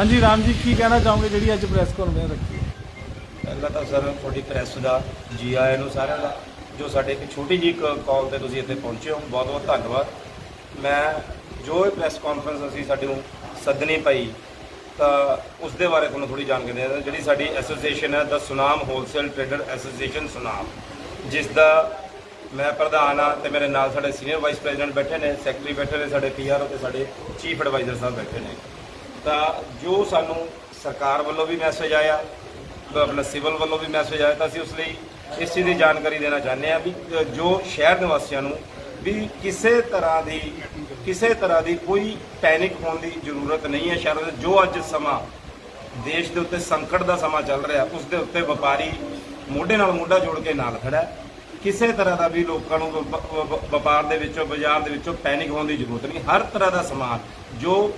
ਹਾਂਜੀ, ਰਾਮ ਜੀ, ਕੀ ਕਹਿਣਾ ਚਾਹੋਗੇ ਜਿਹੜੀ ਅੱਜ ਪ੍ਰੈਸ ਕਾਨਫਰੰਸ ਰੱਖੀ ਹੈ? ਪਹਿਲਾਂ ਤਾਂ ਸਰ, ਤੁਹਾਡੀ ਪ੍ਰੈਸ ਦਾ ਜੀ ਆਇਆਂ ਨੂੰ ਸਾਰਿਆਂ ਦਾ, ਜੋ ਸਾਡੇ ਇੱਕ ਛੋਟੀ ਜਿਹੀ ਕਾਲ ਤੇ ਤੁਸੀਂ ਇੱਥੇ ਪਹੁੰਚੇ ਹੋ, ਬਹੁਤ ਬਹੁਤ ਧੰਨਵਾਦ। ਮੈਂ ਜੋ ਇਹ ਪ੍ਰੈਸ ਕਾਨਫਰੰਸ ਅਸੀਂ ਸਾਡੇ ਨੂੰ ਸੱਦਣੀ ਪਈ, ਤਾਂ ਉਸ ਦੇ ਬਾਰੇ ਤੁਹਾਨੂੰ ਥੋੜੀ ਜਾਣਕਾਰੀ ਦੇ ਜਿਹੜੀ ਸਾਡੀ ਐਸੋਸੀਏਸ਼ਨ ਹੈ ਦਾ Sunam wholesale trader association Sunam ਜਿਸ ਦਾ ਮੈਂ ਪ੍ਰਧਾਨ ਆ ਤੇ ਮੇਰੇ ਨਾਲ ਸਾਡੇ ਸੀਨੀਅਰ ਵਾਈਸ ਪ੍ਰੈਜ਼ੀਡੈਂਟ ਬੈਠੇ ਨੇ ਸੈਕਟਰੀ ਬੈਠੇ ਨੇ, ਸਾਡੇ ਪੀਆਰਓ ਤੇ ਸਾਡੇ ਚੀਫ ਐਡਵਾਈਜ਼ਰ ਸਾਹਿਬ ਬੈਠੇ ਨੇ। ਤਾਂ ਜੋ ਸਾਨੂੰ ਸਰਕਾਰ ਵੱਲੋਂ ਵੀ ਮੈਸੇਜ ਆਇਆ ਆਪਣਾ ਸਿਵਲ ਵੱਲੋਂ ਵੀ ਮੈਸੇਜ ਆਇਆ, ਤਾਂ ਅਸੀਂ ਉਸ ਲਈ ਇਸ ਚੀਜ਼ ਦੀ ਜਾਣਕਾਰੀ ਦੇਣਾ ਚਾਹੁੰਦੇ ਹਾਂ ਵੀ ਜੋ ਸ਼ਹਿਰ ਨਿਵਾਸੀਆਂ ਨੂੰ ਵੀ ਕਿਸੇ ਤਰ੍ਹਾਂ ਦੀ, ਕਿਸੇ ਤਰ੍ਹਾਂ ਦੀ ਕੋਈ ਪੈਨਿਕ ਹੋਣ ਦੀ ਜ਼ਰੂਰਤ ਨਹੀਂ ਹੈ ਸ਼ਹਿਰ ਜੋ ਅੱਜ ਸਮਾਂ ਦੇਸ਼ ਦੇ ਉੱਤੇ ਸੰਕਟ ਦਾ ਸਮਾਂ ਚੱਲ ਰਿਹਾ, ਉਸ ਦੇ ਉੱਤੇ ਵਪਾਰੀ ਮੋਢੇ ਨਾਲ ਮੋਢਾ ਜੋੜ ਕੇ ਨਾਲ ਖੜਾ ਕਿਸੇ ਤਰ੍ਹਾਂ ਦਾ ਵੀ ਲੋਕਾਂ ਨੂੰ ਵਪਾਰ ਦੇ ਵਿੱਚੋਂ, ਬਾਜ਼ਾਰ ਦੇ ਵਿੱਚੋਂ ਪੈਨਿਕ ਹੋਣ ਦੀ ਜ਼ਰੂਰਤ ਨਹੀਂ, ਹਰ ਤਰ੍ਹਾਂ ਦਾ ਸਮਾਨ ਜੋ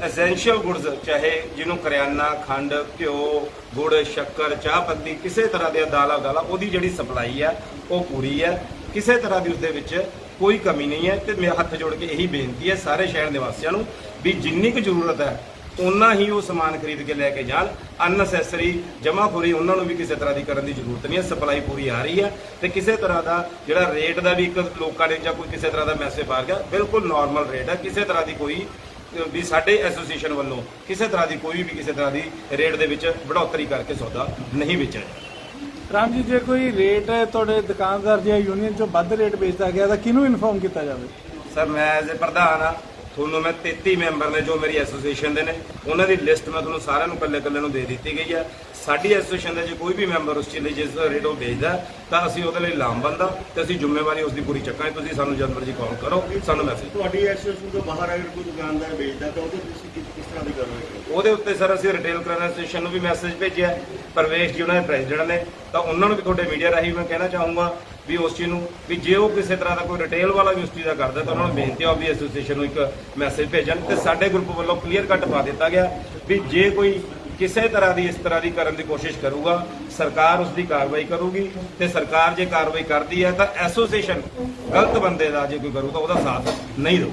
ਐਸੈਂਸ਼ੀਅਲ ਗੁੱਡਸ ਚਾਹੇ ਜਿਹਨੂੰ ਕਰਿਆਨਾ, ਖੰਡ, ਘਿਓ, ਗੁੜ, ਸ਼ੱਕਰ, ਚਾਹ ਪੱਤੀ, ਕਿਸੇ ਤਰ੍ਹਾਂ ਦੇ ਦਾਲਾਂ ਦਾਲਾਂ, ਉਹਦੀ ਜਿਹੜੀ ਸਪਲਾਈ ਹੈ ਉਹ ਪੂਰੀ ਹੈ ਕਿਸੇ ਤਰ੍ਹਾਂ ਦੀ ਉਸਦੇ ਵਿੱਚ ਕੋਈ ਕਮੀ ਨਹੀਂ ਹੈ ਤੇ ਮੈਂ ਹੱਥ ਜੋੜ ਕੇ ਇਹੀ ਬੇਨਤੀ ਹੈ ਸਾਰੇ ਸ਼ਹਿਰ ਨਿਵਾਸੀਆਂ ਨੂੰ ਵੀ ਜਿੰਨੀ ਕੁ ਜ਼ਰੂਰਤ ਹੈ ਉਹਨਾਂ ਹੀ ਉਹ ਸਮਾਨ ਖਰੀਦ ਕੇ ਲੈ ਕੇ ਜਾਣ। ਅਨਨੈਸੈਸਰੀ ਜਮਾਖੋਰੀ ਉਹਨਾਂ ਨੂੰ ਵੀ ਕਿਸੇ ਤਰ੍ਹਾਂ ਦੀ ਕਰਨ ਦੀ ਜ਼ਰੂਰਤ ਨਹੀਂ ਹੈ ਸਪਲਾਈ ਪੂਰੀ ਆ ਰਹੀ ਹੈ। ਤੇ ਕਿਸੇ ਤਰ੍ਹਾਂ ਦਾ ਜਿਹੜਾ ਰੇਟ ਦਾ ਵੀ ਇੱਕ ਲੋਕਾਂ ਨੇ ਜਾਂ ਕੋਈ ਕਿਸੇ ਤਰ੍ਹਾਂ ਦਾ ਮੈਸੇਜ ਪਾ ਗਿਆ, ਬਿਲਕੁਲ ਨਾਰਮਲ ਰੇਟ ਹੈ। ਕਿਸੇ ਤਰ੍ਹਾਂ ਦੀ ਕੋਈ ਵੀ ਸਾਡੇ ਐਸੋਸੀਏਸ਼ਨ ਵੱਲੋਂ ਕਿਸੇ ਤਰ੍ਹਾਂ ਦੀ ਕੋਈ ਵੀ ਕਿਸੇ ਤਰ੍ਹਾਂ ਦੀ ਰੇਟ ਦੇ ਵਿੱਚ ਵਧੋਤਰੀ ਕਰਕੇ ਸੌਦਾ ਨਹੀਂ ਵੇਚਿਆ ਜਾਂਦਾ ਰਾਮ ਜੀ ਜੇ ਕੋਈ ਰੇਟ ਤੁਹਾਡੇ ਦੁਕਾਨਦਾਰ ਜਾਂ ਯੂਨੀਅਨ ਚੋਂ ਵੱਧ ਰੇਟ ਵੇਚਦਾ ਗਿਆ ਤਾਂ ਕਿਹਨੂੰ ਇਨਫੋਰਮ ਕੀਤਾ ਜਾਵੇ? ਸਰ ਮੈਂ ਐਜ਼ ਪ੍ਰਧਾਨ ਆ ਤੁਹਾਨੂੰ ਮੈਂ 33 ਮੈਂਬਰ ਨੇ ਜੋ ਮੇਰੀ ਐਸੋਸੀਏਸ਼ਨ ਦੇ ਨੇ ਉਹਨਾਂ ਦੀ ਲਿਸਟ ਮੈਂ ਤੁਹਾਨੂੰ ਸਾਰਿਆਂ ਨੂੰ ਇਕੱਲੇ ਇਕੱਲੇ ਨੂੰ ਦੇ ਦਿੱਤੀ ਗਈ ਹੈ ਸਾਡੀ ਐਸੋਸੀਏਸ਼ਨ ਦਾ ਜੇ ਕੋਈ ਵੀ ਮੈਂਬਰ ਉਸ ਚੀਜ਼ ਲਈ ਜਿਸ ਰੇਟ ਉਹ ਵੇਚਦਾ ਤਾਂ ਅਸੀਂ ਉਹਦੇ ਲਈ ਲਾਮਬੰਦ ਆ ਤੇ ਅਸੀਂ ਜ਼ਿੰਮੇਵਾਰੀ ਉਸ ਦੀ ਪੂਰੀ ਚੱਕਾਂਗੇ। ਤੁਸੀਂ ਸਾਨੂੰ ਜਦ ਮਰਜ਼ੀ ਕਾਲ ਕਰੋ ਸਾਨੂੰ ਮੈਸੇਜ ਤੁਹਾਡੀ ਐਸੋਸੀਏਸ਼ਨ ਤੋਂ ਬਾਹਰ ਅਗਰ ਕੋਈ ਦੁਕਾਨਦਾਰ ਵੇਚਦਾ ਤਾਂ ਉਹਦੇ ਤੁਸੀਂ ਕਿਸ ਤਰ੍ਹਾਂ ਦੀ ਕਰੋਗੇ ਉਹਦੇ ਉੱਤੇ ਸਰ ਅਸੀਂ ਰਿਟੇਲ ਕਰਨੈਸੇਸ਼ਨ ਨੂੰ ਵੀ ਮੈਸੇਜ ਭੇਜਿਆ। ਪਰਵੇਸ਼ ਜੀ ਉਹਨਾਂ ਦੇ ਪ੍ਰੈਜ਼ੀਡੈਂਟ ਨੇ। ਤਾਂ ਉਹਨਾਂ ਨੂੰ ਵੀ ਤੁਹਾਡੇ ਮੀਡੀਆ ਰਾਹੀਂ ਮੈਂ ਕਹਿਣਾ ਚਾਹੂੰਗਾ ਵੀ ਉਸ ਚੀਜ਼ ਨੂੰ, ਵੀ ਜੇ ਉਹ ਕਿਸੇ ਤਰ੍ਹਾਂ ਦਾ ਕੋਈ ਰਿਟੇਲ ਵਾਲਾ ਵੀ ਉਸ ਚੀਜ਼ ਦਾ ਕਰਦਾ ਤਾਂ ਉਹਨਾਂ ਨੂੰ ਬੇਨਤੀ ਆ ਵੀ ਐਸੋਸੀਏਸ਼ਨ ਨੂੰ ਇੱਕ ਮੈਸੇਜ ਭੇਜਣ ਤੇ ਸਾਡੇ ਗਰੁੱਪ ਵੱਲੋਂ ਕਲੀਅਰ ਕੱਟ ਪਾ ਦਿੱਤਾ ਗਿਆ ਵੀ ਜੇ ਕੋਈ ਕਿਸੇ ਤਰ੍ਹਾਂ ਦੀ ਇਸ ਤਰ੍ਹਾਂ ਦੀ ਕਰਨ ਦੀ ਕੋਸ਼ਿਸ਼ ਕਰੂਗਾ, ਸਰਕਾਰ ਉਸ ਦੀ ਕਾਰਵਾਈ ਕਰੂਗੀ ਤੇ ਸਰਕਾਰ ਜੇ ਕਾਰਵਾਈ ਕਰਦੀ ਹੈ ਤਾਂ ਐਸੋਸੀਏਸ਼ਨ ਗਲਤ ਬੰਦੇ ਦਾ ਜੇ ਕੋਈ ਕਰੂ ਤਾਂ ਉਹਦਾ ਸਾਥ ਨਹੀਂ ਦੇਊ।